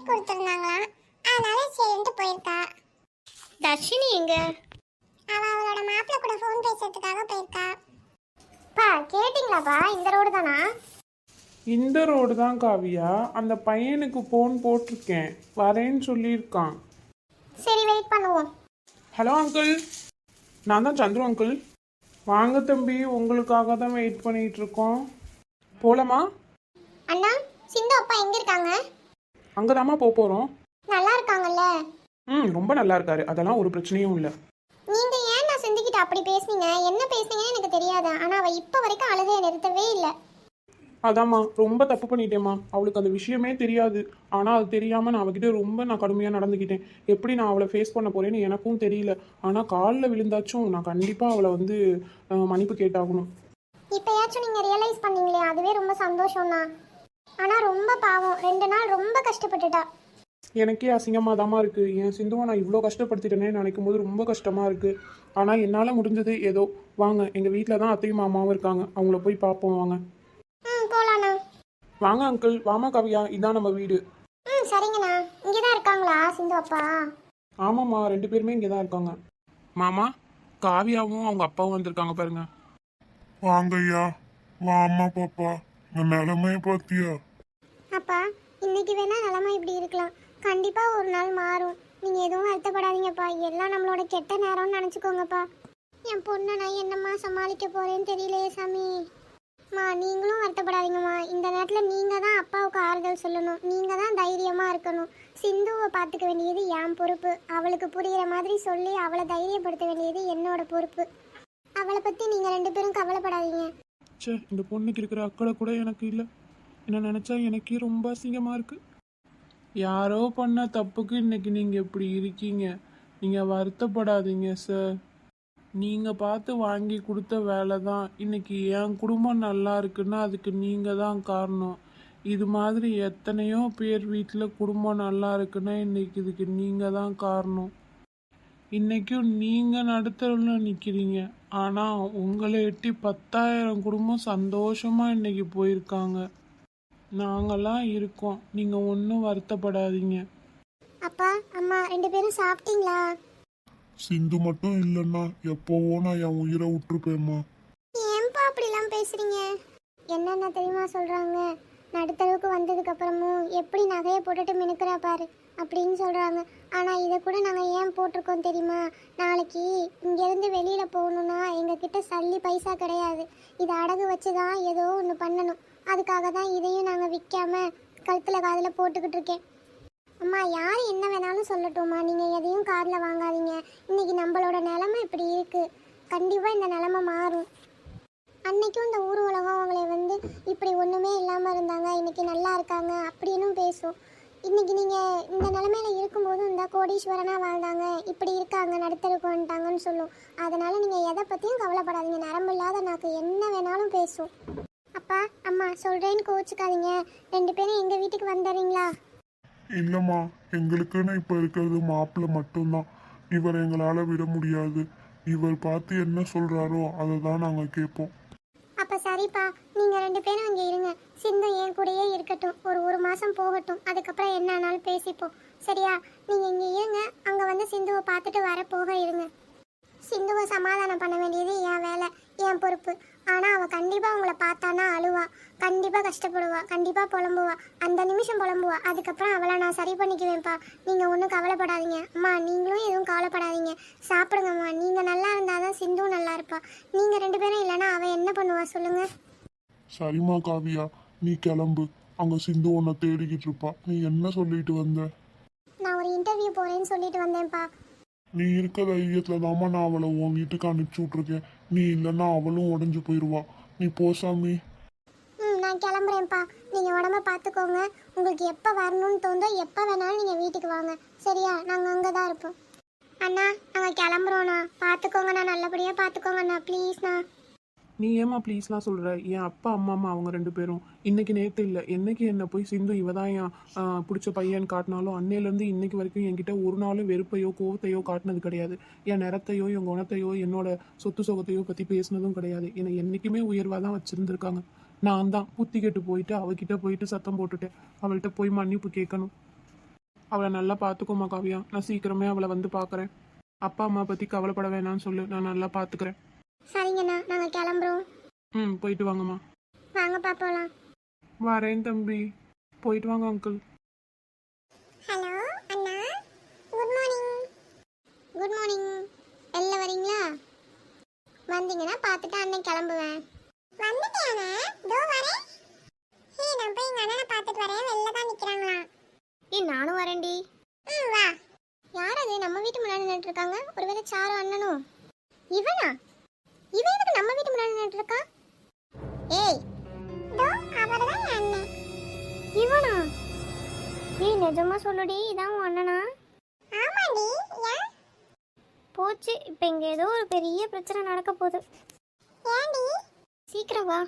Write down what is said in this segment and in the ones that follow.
Date கொடுத்துருந்தாங்களாம் அதனால சரின்ட்டு போயிருக்கா. தர்ஷினி எங்க? அவ அவளோட மாப்பிள்ளை கூட ஃபோன் பேசுறதுக்காக போயிருக்கா. பா கேட்டிங்களாப்பா? இந்த ரோடு தானா? இந்த ரோடு தான் காவியா. அந்த பையனுக்கு ஃபோன் போட்டிருக்கேன். வரேன்னு சொல்லியிருக்கான். சரி வெயிட் பண்ணுவோம். ஹலோ அங்கிள் நான் தான் சந்துரு அங்கிள் வாங்க தம்பி உங்களுக்காக தான் வெயிட் பண்ணிட்டு இருக்கோம். போலாமா? அண்ணா சிந்து அப்பா எங்க இருக்காங்க? அங்கே போக போகிறோம் நல்லா இருக்காங்கல்ல ம் ரொம்ப நல்லா இருக்காரு அதெல்லாம் ஒரு பிரச்சனையும் இல்லை. நீங்க ஏன் நான் சிந்துக்கிட்ட அப்படி பேசுனீங்க? என்ன பேசுனீங்கன்னு எனக்கு தெரியாது. ஆனா அவ இப்ப வரைக்கும் அழுகையை நிறுத்தவே இல்லை. அதாம்மா ரொம்ப தப்பு பண்ணிட்டேம்மா. அவளுக்கு அந்த விஷயமே தெரியாது. ஆனால் அது தெரியாமல் நான் அவகிட்ட ரொம்ப நான் கடுமையாக நடந்துக்கிட்டேன். எப்படி நான் அவளை ஃபேஸ் பண்ண போறேன்னு எனக்கும் தெரியல. ஆனால் காலில் விழுந்தாச்சும் நான் கண்டிப்பாக அவளை வந்து அஹ், மன்னிப்பு கேட்டாகணும். இப்பயாச்சும் நீங்க ரியலைஸ் பண்ணீங்களே அதுவே ரொம்ப சந்தோஷம் தான் ஆனா ரொம்ப பாவம். ரெண்டு நாள் ரொம்ப கஷ்டப்பட்டுட்டா. எனக்கே அசிங்கமாக தாம்மா இருக்குது என் சிந்துவை நான் இவ்வளோ கஷ்டப்படுத்திட்டேனே நினைக்கும் போது ரொம்ப கஷ்டமாக இருக்குது ஆனால் என்னால் முடிஞ்சது ஏதோ. வாங்க எங்கள் வீட்டில் தான் அத்தையும் மாமாவும் இருக்காங்க. அவங்கள போய் பார்ப்போம் வாங்க. வாங்க அங்கிள். வாமா கவியா. இதான் நம்ம வீடு. ம் சரிங்கண்ணா. இங்கே தான் இருக்காங்களா சிந்து அப்பா? ஆமாம்மா. ரெண்டு பேருமே இங்கே தான் இருக்காங்க. மாமா காவியாவும் அவங்க அப்பாவும் வந்திருக்காங்க பாருங்க. வாங்கய்யா. வா அம்மா பாப்பா. இந்த நிலைமைய பாத்தியா? அப்பா இன்னைக்கு வேணா நிலமை இப்படி இருக்கலாம். கண்டிப்பா ஒரு நாள் மாறும். நீங்க எதுவும் வருத்தப்படாதீங்கப்பா. எல்லாம் நம்மளோட கெட்ட நேரம்னு நினச்சிக்கோங்கப்பா. என் பொண்ணை நான் என்னம்மா சமாளிக்க போறேன்னு தெரியலையே சாமி. மா நீங்களும் வருத்தப்படாதீங்கம்மா. இந்த நேரத்தில் நீங்கள் தான் அப்பாவுக்கு ஆறுதல் சொல்லணும். நீங்கள் தான் தைரியமாக இருக்கணும். சிந்துவை பார்த்துக்க வேண்டியது என் பொறுப்பு. அவளுக்கு புரிகிற மாதிரி சொல்லி அவளை தைரியப்படுத்த வேண்டியது என்னோட பொறுப்பு. அவளை பற்றி நீங்கள் ரெண்டு பேரும் கவலைப்படாதீங்க. சே இந்த பொண்ணுக்கு இருக்கிற அக்கறை கூட எனக்கு இல்லை. என்ன நினச்சா எனக்கே ரொம்ப அசிங்கமாக இருக்குது யாரோ பண்ண தப்புக்கு இன்னைக்கு நீங்கள் இப்படி இருக்கீங்க. நீங்கள் வருத்தப்படாதீங்க சார் நீங்கள் பார்த்து வாங்கி கொடுத்த வேலை தான் இன்னைக்கு என் குடும்பம் நல்லா இருக்குன்னா அதுக்கு நீங்கள் தான் காரணம். இது மாதிரி எத்தனையோ பேர் வீட்டில் குடும்பம் நல்லா இருக்குன்னா இன்னைக்கு இதுக்கு நீங்கள் தான் காரணம். இன்னைக்கும் நீங்கள் நடுத்தரில் நிற்கிறீங்க ஆனால் உங்களை எட்டி பத்தாயிரம் குடும்பம் சந்தோஷமாக இன்னைக்கு போயிருக்காங்க. நாங்கெல்லாம் இருக்கோம். நீங்கள் ஒன்றும் வருத்தப்படாதீங்க. அப்பா அம்மா ரெண்டு பேரும் சாப்பிட்டீங்களா? சிந்து மட்டும் இல்லைன்னா எப்போவோ நான் என் உயிரை விட்டுருப்பேம்மா. ஏன்பா அப்படிலாம் பேசுறீங்க? என்னென்ன தெரியுமா சொல்றாங்க? நடுத்தளவுக்கு வந்ததுக்கு அப்புறமும் எப்படி நகையை போட்டுட்டு மினுக்கிறா பாரு அப்படின்னு சொல்றாங்க. ஆனா இதை கூட நாங்க ஏன் போட்டிருக்கோம் தெரியுமா? நாளைக்கு இங்கேருந்து வெளியில போகணும்னா எங்க கிட்ட சல்லி பைசா கிடையாது. இதை அடகு வச்சு தான் ஏதோ ஒன்று பண்ணணும். அதுக்காக தான் இதையும் நாங்கள் விற்காம கழுத்தில் காதில் போட்டுக்கிட்டு இருக்கேன். அம்மா யார் என்ன வேணாலும் சொல்லட்டும்மா. நீங்கள் எதையும் காதில் வாங்காதீங்க. இன்னைக்கு நம்மளோட நிலமை இப்படி இருக்குது கண்டிப்பாக இந்த நிலமை மாறும். அன்னைக்கும் இந்த ஊர் உலகம் அவங்களை வந்து இப்படி ஒன்றுமே இல்லாமல் இருந்தாங்க. இன்னைக்கு நல்லா இருக்காங்க அப்படின்னும் பேசும். இன்றைக்கி நீங்கள் இந்த நிலமையில இருக்கும்போது இந்த கோடீஸ்வரனாக வாழ்ந்தாங்க. இப்படி இருக்காங்க நடுத்தருக்கு வந்துட்டாங்கன்னு சொல்லும். அதனால் நீங்கள் எதை பற்றியும் கவலைப்படாதீங்க. நரம்பு இல்லாத நாக்கு என்ன வேணாலும் பேசும். அப்பா அம்மா சொல்கிறேன்னு கோச்சுக்காதீங்க. ரெண்டு பேரும் எங்கள் வீட்டுக்கு வந்துடுறீங்களா? இல்லைம்மா எங்களுக்குன்னு இப்போ இருக்கிறது மாப்பிள்ளை மட்டும்தான். இவர் எங்களால் விட முடியாது. இவர் பார்த்து என்ன சொல்கிறாரோ அதை தான் நாங்கள் கேட்போம். அப்ப சரிப்பா நீங்க ரெண்டு பேரும் அங்க இருங்க. சிந்து என் கூடயே இருக்கட்டும். ஒரு ஒரு மாசம் போகட்டும். அதுக்கப்புறம் என்ன ஆனாலும் பேசிப்போம். சரியா? நீங்க இங்க இருங்க. அங்க வந்து சிந்துவை பார்த்துட்டு வர போக இருங்க. சிந்துவை சமாதானம் பண்ண வேண்டியது என் வேலை என் பொறுப்பு. ஆனா அவ கண்டிப்பா உங்களை பார்த்தானா அழுவா. கண்டிப்பா கஷ்டப்படுவா. கண்டிப்பா புலம்புவா. அந்த நிமிஷம் புலம்புவா. அதுக்கப்புறம் அவளை நான் சரி பண்ணிக்குவேன்ப்பா. நீங்க ஒன்றும் கவலைப்படாதீங்க. அம்மா நீங்களும் எதுவும் கவலைப்படாதீங்க. சாப்பிடுங்கம்மா நீங்க நல்லா இருந்தாதான் சிந்துவும் நல்லா இருப்பா. நீங்க ரெண்டு பேரும் இல்லைன்னா அவ என்ன பண்ணுவா? சொல்லுங்க. சரிம்மா காவியா. நீ கிளம்பு. அங்கே சிந்து உன்னை தேடிக்கிட்டு இருப்பா. நீ என்ன சொல்லிட்டு வந்த? நான் ஒரு இன்டர்வியூ போறேன்னு சொல்லிட்டு வந்தேன்ப்பா. நீ இருக்க தைரியத்தில் தாம்மா நான் அவளை உன் வீட்டுக்கு அனுப்பிச்சி விட்ருக்கேன் நீ இல்லைன்னா அவளும் உடஞ்சு போயிடுவா நீ போ சாமி. ம் நான் கிளம்புறேன்ப்பா. நீங்கள் உடம்ப பார்த்துக்கோங்க உங்களுக்கு எப்போ வரணும்னு தோந்தோ எப்போ வேணாலும் நீங்கள் வீட்டுக்கு வாங்க. சரியா? நாங்கள் அங்கே தான் இருப்போம். அண்ணா நாங்கள் கிளம்புறோண்ணா பார்த்துக்கோங்கண்ணா நல்லபடியாக பார்த்துக்கோங்கண்ணா ப்ளீஸ்ண்ணா நீ ஏமா ப்ளீஸ்லாம் சொல்கிற என் அப்பா அம்மா அம்மா அவங்க ரெண்டு பேரும். இன்னைக்கு நேற்று இல்லை. என்னைக்கு என்னை போய் சிந்து இவ தான் என் பிடிச்ச பையன் காட்டினாலும் அன்னையிலேருந்து இன்னைக்கு வரைக்கும் என்கிட்ட ஒரு நாளும் வெறுப்பையோ கோவத்தையோ காட்டினது கிடையாது. என் நிறத்தையோ என் குணத்தையோ என்னோட சொத்து சுகத்தையோ பற்றி பேசினதும் கிடையாது. என்னை என்றைக்குமே உயர்வாக தான் வச்சுருந்துருக்காங்க. நான் தான் புத்தி கெட்டு போயிட்டு அவகிட்ட போயிட்டு சத்தம் போட்டுட்டேன். அவள்கிட்ட போய் மன்னிப்பு கேட்கணும். அவளை நல்லா பார்த்துக்கோமா காவியா. நான் சீக்கிரமே அவளை வந்து பார்க்குறேன் அப்பா அம்மா பற்றி கவலைப்பட வேணாம்னு சொல்லு. நான் நல்லா பார்த்துக்கிறேன் சரிங்கண்ணா நாங்கள் கிளம்புறோம். ம் போயிட்டு வாங்கம்மா. வாங்கப்பா போகலாம் வரேன் தம்பி. போயிட்டு வாங்க அங்கிள் ஹலோ அண்ணா. குட் மார்னிங் குட் மார்னிங் வெளில வரீங்களா? வந்தீங்கன்னா பார்த்துட்டு அண்ணன் கிளம்புவேன். வந்துட்டியாண்ணா தோ வரேன். ஹே நான் போய் எங்க அண்ணனை பார்த்துட்டு வரேன். வெளில தான் நிக்கிறாங்களாம் ஏ நானும் வரேன்டி. ம் வா. யார் அது? நம்ம வீட்டு முன்னாடி நின்றுட்டு இருக்காங்க. ஒருவேளை சாரு அண்ணனும். இவனா? பண்ணிட்டு இருக்கா ஏய் தோ அவர்தான் என் அண்ணன். இவனா? ஏய் நிஜமா சொல்லுடி இதான் உன் அண்ணனா? ஆமாடி ஏன்? போச்சு இப்போ இங்கே ஏதோ ஒரு பெரிய பிரச்சனை நடக்க போகுது. ஏண்டி சீக்கிரம் வா.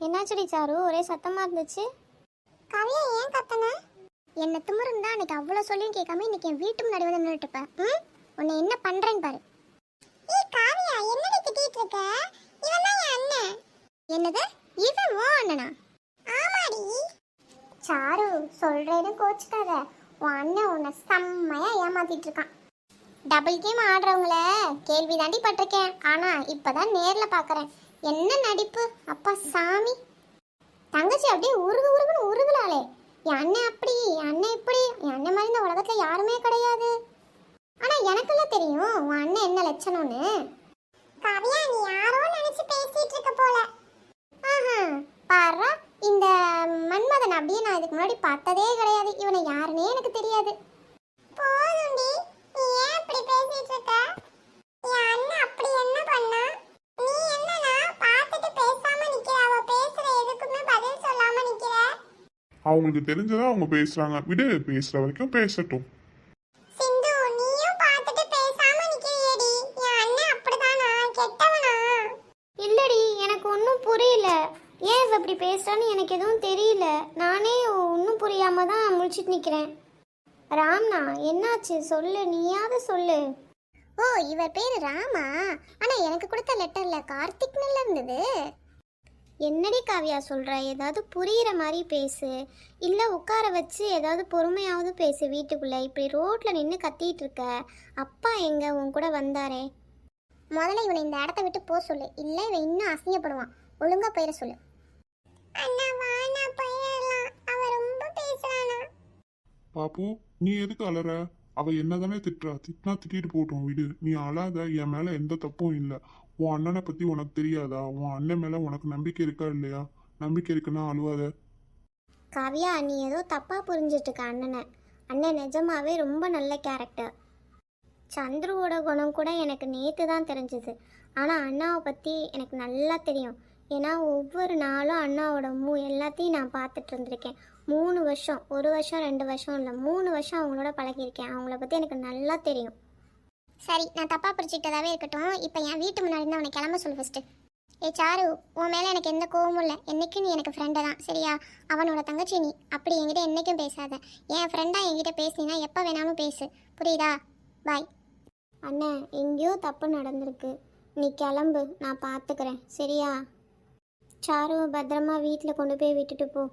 என்னாச்சுடி சாரு ஒரே சத்தமா இருந்துச்சு? கவியா ஏன் கத்தன? என்ன திமிருந்தா அன்னைக்கு அவ்வளோ சொல்லியும் கேட்காம இன்னைக்கு என் வீட்டு முன்னாடி வந்து நின்றுட்டு இருப்பேன் ம்? உன்னை என்ன பண்றேன்னு பாரு. ஏய் காவியா என்னடி திட்டிட்டு இருக்க? இவன் என்னது? இவன் ஓ அண்ணனா? ஆமாடி. சாரு சொல்றேன்னு கோச்சுக்காத. உன் அண்ணன் உன்னை செம்மையா ஏமாத்திட்டு இருக்கான். டபுள் கேம் ஆடுறவங்கள கேள்வி தாண்டி பட்டிருக்கேன். ஆனா இப்பதான் நேர்ல பாக்குறேன். என்ன நடிப்பு? அப்பா சாமி. தங்கச்சி அப்படியே உருகு உருகுன்னு உருகுலாளே என் அண்ணன் அப்படி என் அண்ணன் இப்படி என் அண்ணன் மாதிரி இந்த உலகத்துல யாருமே கிடையாது. ஆனா எனக்கெல்லாம் தெரியும் உன் அண்ணன் என்ன லட்சணம்னு. கவியா நீ யாரோ நினைச்சு பேசிட்டு இருக்க போல ஆஹா பாரா இந்த அப்படியே நான் இதுக்கு முன்னாடி பார்த்ததே கிடையாது. இவனை யாருன்னே எனக்கு தெரியாது. போதும்டி. நீ ஏன் இப்படி பேசிட்டு இருக்க? என் அண்ணன் அப்படி என்ன பண்ணா? நீ என்னன்னா பார்த்துட்டு பேசாம நிக்கிற. அவ பேசுற எதுக்குமே பதில் சொல்லாம நிக்கிற. அவங்களுக்கு தெரிஞ்சதை அவங்க பேசுறாங்க. விடு பேசுற வரைக்கும் பேசட்டும். சிந்து நீயும் பார்த்துட்டு பேசாம நிக்கிறியேடி. என் அண்ணன் அப்படிதானா? கெட்டவனா? இல்லடி எனக்கு ஒன்றும் புரியல. ஏன் இவ இப்படி பேசுறான்னு எனக்கு எதுவும் தெரியல புரியாம தான் முழிச்சிட்டு நிற்கிறேன் ராம்னா என்னாச்சு? சொல்லு நீயாவது சொல்லு. ஓ இவர் பேர் ராமா? ஆனா எனக்கு கொடுத்த லெட்டர்ல கார்த்திக்னுல இருந்தது. என்னடி காவியா சொல்ற? ஏதாவது புரியிற மாதிரி பேசு. இல்ல உட்கார வச்சு ஏதாவது பொறுமையாவது பேசு வீட்டுக்குள்ள. இப்படி ரோட்ல நின்று கத்திட்டு இருக்க. அப்பா எங்க? உன் கூட வந்தாரே. முதல்ல இவனை இந்த இடத்த விட்டு போக சொல்லு. இல்ல இவன் இன்னும் அசிங்கப்படுவான். ஒழுங்கா போயிட சொல்லு. அண்ணா வாண்ணா போயிடலாம். அவ ரொம்ப பாப்பு நீ எதுக்கு அலற? அவ என்னதானே திட்டுறா? திட்டினா திட்டிட்டு போட்டோம் விடு. நீ அழாத என் மேல எந்த தப்பும் இல்லை. உன் அண்ணனை பத்தி உனக்கு தெரியாதா? உன் அண்ணன் மேல உனக்கு நம்பிக்கை இருக்கா இல்லையா? நம்பிக்கை இருக்குன்னா அழுவாத. காவியா நீ ஏதோ தப்பா புரிஞ்சிட்டு இருக்க அண்ணனை. அண்ணன் நிஜமாவே ரொம்ப நல்ல கேரக்டர் சந்துருவோட குணம் கூட எனக்கு நேற்று தான் தெரிஞ்சது. ஆனால் அண்ணாவை பற்றி எனக்கு நல்லா தெரியும். ஏன்னா ஒவ்வொரு நாளும் அண்ணாவோட மூ எல்லாத்தையும் நான் பார்த்துட்டு இருந்திருக்கேன். மூணு வருஷம் ஒரு வருஷம் ரெண்டு வருஷம் இல்லை. மூணு வருஷம் அவங்களோட பழகியிருக்கேன். அவங்கள பற்றி எனக்கு நல்லா தெரியும். சரி நான் தப்பாக பிடிச்சிக்கிட்டதாவே இருக்கட்டும். இப்போ என் வீட்டு முன்னாடி இருந்து அவனை கிளம்ப சொல்லு ஃபஸ்ட்டு ஏ சாரு உன் மேலே எனக்கு எந்த கோவமும் இல்லை. என்னைக்கும் நீ எனக்கு ஃப்ரெண்டு தான் சரியா? அவனோட தங்கச்சி நீ. அப்படி என்கிட்ட என்னைக்கும் பேசாத. என் ஃப்ரெண்டாக என்கிட்ட பேசினா எப்போ வேணாலும் பேசு. புரியுதா? பாய் அண்ணே எங்கேயோ தப்பு நடந்திருக்கு. நீ கிளம்பு நான் பார்த்துக்கிறேன் சரியா? சாரு பத்திரமா வீட்டில் கொண்டு போய் விட்டுட்டு போ.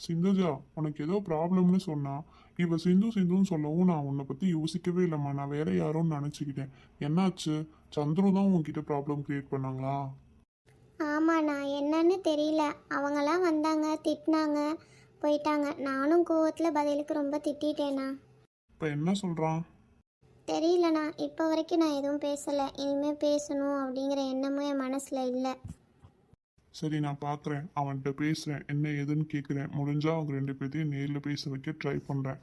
சிந்துஜா உனக்கு ஏதோ ப்ராப்ளம்னு சொன்னா இவ சிந்து சிந்துன்னு சொல்லவும் நான் உன்னை பத்தி யோசிக்கவே இல்லைம்மா. நான் வேற யாரோன்னு நினைச்சுக்கிட்டேன். என்னாச்சு? சந்துரு தான் உன்கிட்ட ப்ராப்ளம் கிரியேட் பண்ணாங்களா? ஆமாண்ணா என்னன்னு தெரியல. அவங்களாம் வந்தாங்க திட்டினாங்க போயிட்டாங்க. நானும் கோவத்தில் பதிலுக்கு ரொம்ப திட்டிட்டேண்ணா இப்ப என்ன சொல்றான்? தெரியலண்ணா. இப்போ வரைக்கும் நான் எதுவும் பேசலை. இனிமேல் பேசணும் அப்படிங்கிற எண்ணமும் என் மனசில் இல்லை. சரி நான் பார்க்குறேன் அவன்கிட்ட பேசுகிறேன் என்ன ஏதுன்னு கேட்குறேன் முடிஞ்சா அவங்க ரெண்டு பேர்த்தையும் நேரில் பேச வைக்க ட்ரை பண்ணுறேன்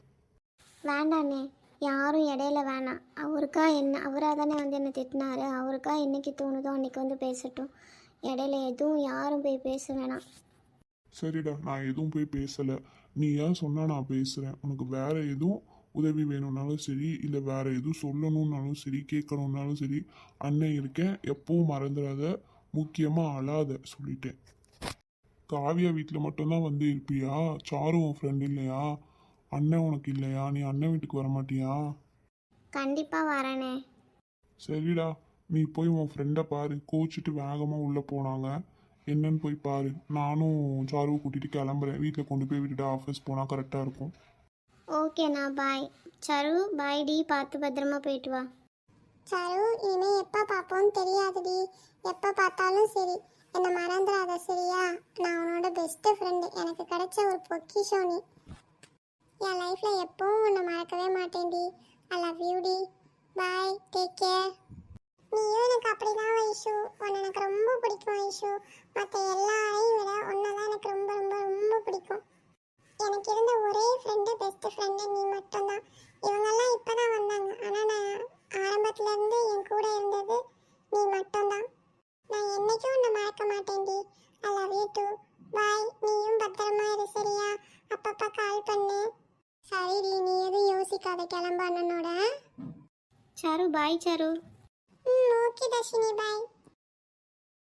வேண்டாண்ணே. யாரும் இடையில வேணாம். அவருக்கா என்ன அவராக தானே வந்து என்னை திட்டினாரு. அவருக்கா என்னைக்கு தோணுதோ அன்னைக்கு வந்து பேசட்டும். இடையில எதுவும் யாரும் போய் பேச வேணாம். சரிடா நான் எதுவும் போய் பேசலை. நீ ஏன் சொன்னா நான் பேசுகிறேன் உனக்கு வேற எதுவும் உதவி வேணும்னாலும் சரி இல்லை வேற எதுவும் சொல்லணும்னாலும் சரி கேட்கணும்னாலும் சரி அண்ணன் இருக்கேன். எப்பவும் மறந்துடாத. முக்கியமாக அழாத சொல்லிட்டேன். காவியா வீட்டில் மட்டும்தான் வந்து இருப்பியா? சாரு உன் ஃப்ரெண்ட் இல்லையா? அண்ணன் உனக்கு இல்லையா? நீ அண்ணன் வீட்டுக்கு வர மாட்டியா? கண்டிப்பாக வரேனே. சரிடா நீ போய் உன் ஃப்ரெண்டை பாரு. கோச்சிட்டு வேகமாக உள்ளே போனாங்க. என்னன்னு போய் பாரு. நானும் சாருவை கூட்டிகிட்டு கிளம்புறேன். வீட்டில் கொண்டு போய் விட்டுட்டு ஆஃபீஸ் போனால் கரெக்டாக இருக்கும். ஓகேண்ணா பாய் சரு பாய் டி. பார்த்து பத்திரமா போயிட்டு வா. சரு இனிமே எப்போ பார்ப்போம்னு தெரியாதுடி. எப்போ பார்த்தாலும் சரி. என்னை மறந்துடாத சரியா? நான் உன்னோட பெஸ்ட்டு ஃப்ரெண்டு எனக்கு கிடைச்ச ஒரு பொக்கிஷோ நீ. என் லைஃப்பில் எப்பவும் உன்னை மறக்கவே மாட்டேன்டி. ஐ லவ் யூ டி. பாய் டேக் கேர் நீயும் எனக்கு அப்படிதான் வைஷு. உன்னை எனக்கு ரொம்ப பிடிக்கும் வைஷு. மற்ற எல்லாரையும் விட உன்னை தான் எனக்கு ரொம்ப ரொம்ப ரொம்ப பிடிக்கும். எனக்கு இருந்த ஒரே ஃப்ரெண்டு பெஸ்ட் ஃப்ரெண்டு நீ மட்டும்தான். இவங்கெல்லாம் இப்பதான் வந்தாங்க ஆனால் நான் ஆரம்பத்துல இருந்து என் கூட இருந்தது நீ மட்டும்தான் நான் என்னைக்கும் உன்னை மறக்க மாட்டேன்டி I love you too bye நீயும் பத்திரமா இரு சரியா அப்பப்ப கால் பண்ணு சரிடி நீ யோசிக்காத கிளம்ப அண்ணனோட. சரு பாய் சரு. ம் ஓகே தர்ஷினி பாய்